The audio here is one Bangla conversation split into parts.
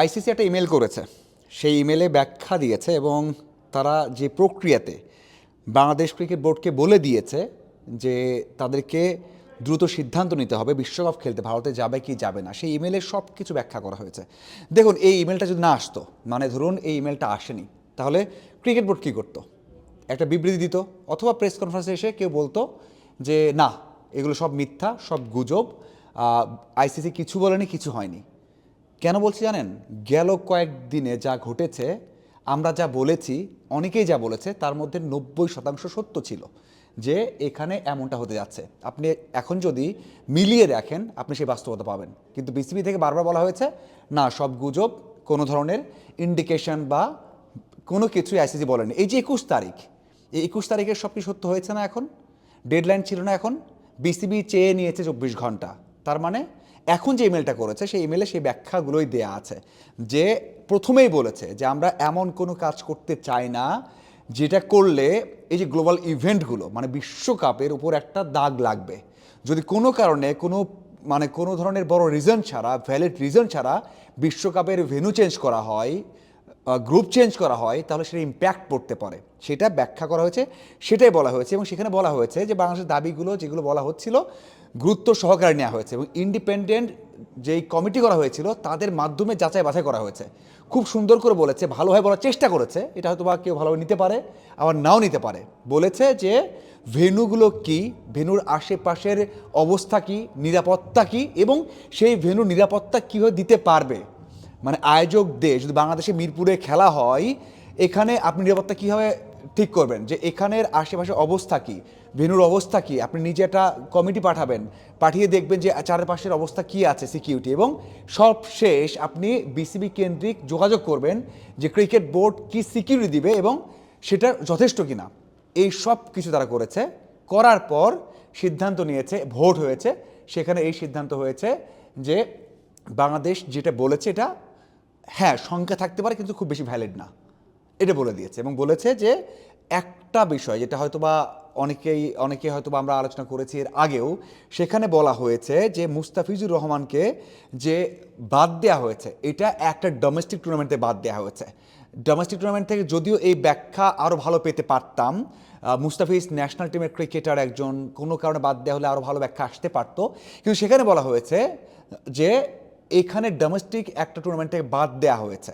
আইসিসি একটা ইমেল করেছে। সেই ইমেলে ব্যাখ্যা দিয়েছে এবং তারা যে প্রক্রিয়াতে বাংলাদেশ ক্রিকেট বোর্ডকে বলে দিয়েছে যে তাদেরকে দ্রুত সিদ্ধান্ত নিতে হবে, বিশ্বকাপ খেলতে ভারতে যাবে কি যাবে না, সেই ইমেলে সব কিছু ব্যাখ্যা করা হয়েছে। দেখুন, এই ইমেলটা যদি না আসতো মানে ধরুন এই ইমেলটা আসেনি, তাহলে ক্রিকেট বোর্ড কী করতো? একটা বিবৃতি দিত অথবা প্রেস কনফারেন্সে এসে কেউ বলতো যে, না, এগুলো সব মিথ্যা, সব গুজব আইসিসি কিছু বলেনি, কিছু হয়নি। কেন বলছি জানেন? গেল কয়েকদিনে যা ঘটেছে, আমরা যা বলেছি, অনেকেই যা বলেছে, তার মধ্যে নব্বই শতাংশ সত্য ছিল যে এখানে এমনটা হতে যাচ্ছে। আপনি এখন যদি মিলিয়ে দেখেন, আপনি সেই বাস্তবতা পাবেন। কিন্তু বিসিবি থেকে বারবার বলা হয়েছে, না, সব গুজব কোনো ধরনের ইন্ডিকেশন বা কোনো কিছুই আইসিসি বলেনি। এই যে একুশ তারিখ, এই একুশ তারিখের সব কি সত্য হয়েছে না এখন? ডেডলাইন ছিল না এখন? বিসিবি চেয়ে নিয়েছে চব্বিশ ঘণ্টা। তার মানে এখন যে ইমেলটা করেছে, সেই ইমেলে সেই ব্যাখ্যাগুলোই দেয়া আছে। যে প্রথমেই বলেছে যে আমরা এমন কোনো কাজ করতে চাই না, যেটা করলে এই যে গ্লোবাল ইভেন্টগুলো মানে বিশ্বকাপের উপর একটা দাগ লাগবে। যদি কোনো কারণে কোনো মানে কোনো ধরনের বড় রিজন ছাড়া ভ্যালিড রিজন ছাড়া বিশ্বকাপের ভেনু চেঞ্জ করা হয় গ্রুপ চেঞ্জ করা হয়, তাহলে সেটা ইম্প্যাক্ট পড়তে পারে। সেটা ব্যাখ্যা করা হয়েছে, সেটাই বলা হয়েছে এবং সেখানে বলা হয়েছে যে বাংলাদেশের দাবিগুলো যেগুলো বলা হচ্ছিল, গুরুত্ব সহকারে নেওয়া হয়েছে এবং ইন্ডিপেন্ডেন্ট যেই কমিটি করা হয়েছিল, তাদের মাধ্যমে যাচাই বাছাই করা হয়েছে। খুব সুন্দর করে বলেছে, ভালোভাবে বলার চেষ্টা করেছে, এটা হয়তো বা কেউ ভালোভাবে নিতে পারে, আবার নাও নিতে পারে। বলেছে যে ভেনুগুলো কি, ভেনুর আশেপাশের অবস্থা কি, নিরাপত্তা কি এবং সেই ভেনুর নিরাপত্তা কীভাবে দিতে পারবে? মানে আয়োজক দেশ যদি বাংলাদেশে মিরপুরে খেলা হয়, এখানে আপনি নিরাপত্তা কীভাবে ঠিক করবেন? যে এখানের আশেপাশে অবস্থা কি? ভেনুর অবস্থা কি? আপনি নিজে একটা কমিটি পাঠাবেন, পাঠিয়ে দেখবেন যে চারপাশের অবস্থা কি আছে সিকিউরিটি এবং সব শেষ আপনি বিসিবি কেন্দ্রিক যোগাযোগ করবেন যে ক্রিকেট বোর্ড কি সিকিউরিটি দিবে এবং সেটা যথেষ্ট কিনা। এই সব কিছু তারা করেছে। করার পর সিদ্ধান্ত নিয়েছে, ভোট হয়েছে। সেখানে এই সিদ্ধান্ত হয়েছে যে বাংলাদেশ যেটা বলেছে এটা হ্যাঁ সংখ্যা থাকতে পারে কিন্তু খুব বেশি ভ্যালিড না। এটা বলে দিয়েছে এবং বলেছে যে একটা বিষয় যেটা হয়তো বা অনেকেই, অনেকে হয়তো বা আমরা আলোচনা করেছি এর আগেও, সেখানে বলা হয়েছে যে মুস্তাফিজুর রহমানকে যে বাদ দেওয়া হয়েছে, এটা একটা ডোমেস্টিক টুর্নামেন্টে বাদ দেওয়া হয়েছে। ডোমেস্টিক টুর্নামেন্ট থেকে যদিও এই ব্যাখ্যা আরও ভালো পেতে পারতাম মুস্তাফিজ ন্যাশনাল টিমের ক্রিকেটার একজন, কোনো কারণে বাদ দেওয়া হলে আরও ভালো ব্যাখ্যা আসতে পারতো। কিন্তু সেখানে বলা হয়েছে যে এখানে ডোমেস্টিক একটা টুর্নামেন্ট বাদ দেওয়া হয়েছে।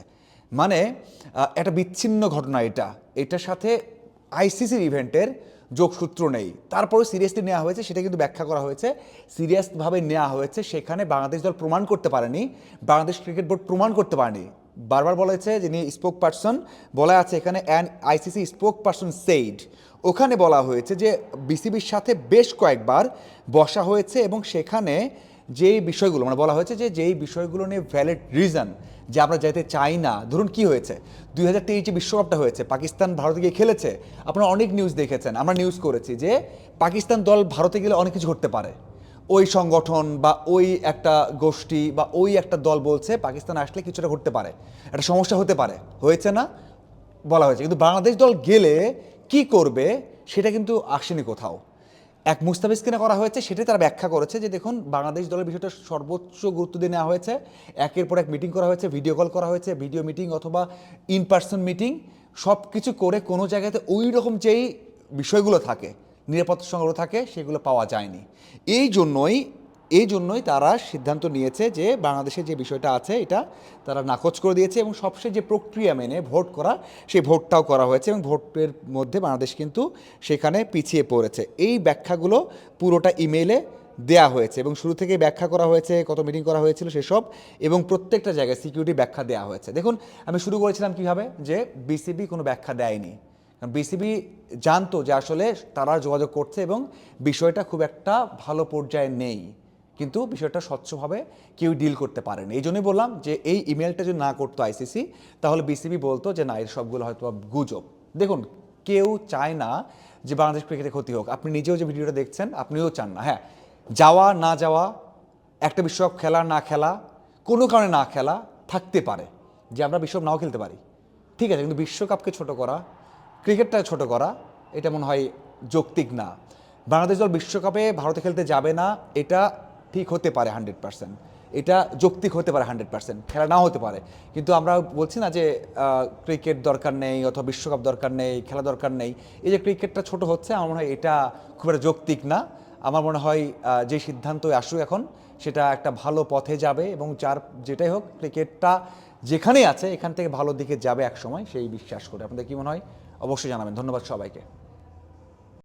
মানে একটা বিচ্ছিন্ন ঘটনা এটা। এটার সাথে আইসিসির ইভেন্টের যোগসূত্র নেই। তারপরে সিরিয়াসলি নেওয়া হয়েছে, সেটা কিন্তু ব্যাখ্যা করা হয়েছে। সিরিয়াসভাবে নেওয়া হয়েছে, সেখানে বাংলাদেশ দল প্রমাণ করতে পারেনি। বাংলাদেশ ক্রিকেট বোর্ড প্রমাণ করতে পারেনি। বারবার বলা হয়েছে যিনি স্পোক পার্সন বলা আছে এখানে an ICC spokesperson said ওখানে বলা হয়েছে যে বিসিবির সাথে বেশ কয়েকবার বসা হয়েছে এবং সেখানে যেই বিষয়গুলো মানে বলা হয়েছে যে যেই বিষয়গুলো নিয়ে ভ্যালিড রিজন যে আমরা যেতে চাই না, ধরুন কি হয়েছে? দুই হাজার তেইশে বিশ্বকাপটা হয়েছে, পাকিস্তান ভারতে গিয়ে খেলেছে, আপনারা অনেক নিউজ দেখেছেন, আমরা নিউজ করেছি যে পাকিস্তান দল ভারতে গেলে অনেক কিছু ঘটতে পারে। ওই সংগঠন বা ওই একটা গোষ্ঠী বা ওই একটা দল বলছে, পাকিস্তান আসলে কিছুটা ঘটতে পারে। একটা সমস্যা হতে পারে। হয়েছে না? বলা হয়েছে। কিন্তু বাংলাদেশ দল গেলে কি করবে, সেটা কিন্তু আসেনি কোথাও। এক মুস্তাফিজ না করা হয়েছে সেটাই তারা ব্যাখ্যা করেছে যে দেখুন, বাংলাদেশ দলের বিষয়টা সর্বোচ্চ গুরুত্ব দিয়ে নেওয়া হয়েছে। একের পর এক মিটিং করা হয়েছে ভিডিও কল করা হয়েছে ভিডিও মিটিং অথবা ইন পার্সন মিটিং সব কিছু করে কোনো জায়গাতে ওই রকম যেই বিষয়গুলো থাকে, নিরাপত্তা সংগ্রহ থাকে, সেগুলো পাওয়া যায়নি। এই জন্যই এই জন্যই তারা সিদ্ধান্ত নিয়েছে যে বাংলাদেশে যে বিষয়টা আছে, এটা তারা নাকচ করে দিয়েছে এবং সবশেষ যে প্রক্রিয়া মেনে ভোট করা, সেই ভোটটাও করা হয়েছে এবং ভোটের মধ্যে বাংলাদেশ কিন্তু সেখানে পিছিয়ে পড়েছে। এই ব্যাখ্যাগুলো পুরোটা ইমেইলে দেয়া হয়েছে এবং শুরু থেকে ব্যাখ্যা করা হয়েছে, কত মিটিং করা হয়েছিল সেসব এবং প্রত্যেকটা জায়গায় সিকিউরিটি ব্যাখ্যা দেওয়া হয়েছে। দেখুন, আমি শুরু করেছিলাম কীভাবে? যে বিসিবি কোনো ব্যাখ্যা দেয়নি। বিসিবি জানতো যে আসলে তারা যোগাযোগ করছে এবং বিষয়টা খুব একটা ভালো পর্যায়ে নেই। কিন্তু বিষয়টা স্বচ্ছভাবে কেউ ডিল করতে পারেনি। এই জন্যই বললাম যে এই ইমেলটা যদি না করতো আইসিসি তাহলে বিসিবি বলতো যে না, এর সবগুলো হয়তো গুজব। দেখুন, কেউ চায় না যে বাংলাদেশ ক্রিকেটে ক্ষতি হোক। আপনি নিজেও যে ভিডিওটা দেখছেন, আপনিও চান না। হ্যাঁ যাওয়া, না যাওয়া, একটা বিশ্বকাপ খেলা, না খেলা, কোনো কারণে না খেলা, থাকতে পারে। যে আমরা বিশ্বকাপ নাও খেলতে পারি। ঠিক আছে, কিন্তু বিশ্বকাপকে ছোট করা ক্রিকেটটা ছোট করা, এটা মনে হয় যৌক্তিক না। বাংলাদেশ দল বিশ্বকাপে ভারতে খেলতে যাবে না, এটা ঠিক হতে পারে হান্ড্রেড পার্সেন্ট। এটা যৌক্তিক হতে পারে হান্ড্রেড পার্সেন্ট, খেলা নাও হতে পারে। কিন্তু আমরা বলছি না যে ক্রিকেট দরকার নেই অথবা বিশ্বকাপ দরকার নেই, খেলা দরকার নেই। এই যে ক্রিকেটটা ছোট হচ্ছে, আমার মনে হয় এটা খুব একটা যৌক্তিক না। আমার মনে হয় যে সিদ্ধান্ত আসুক এখন, সেটা একটা ভালো পথে যাবে এবং যার যেটাই হোক, ক্রিকেটটা যেখানেই আছে, এখান থেকে ভালো দিকে যাবে এক সময় সেই বিশ্বাস করে। আপনাদের কি মনে হয়? অবশ্যই জানাবেন। ধন্যবাদ সবাইকে।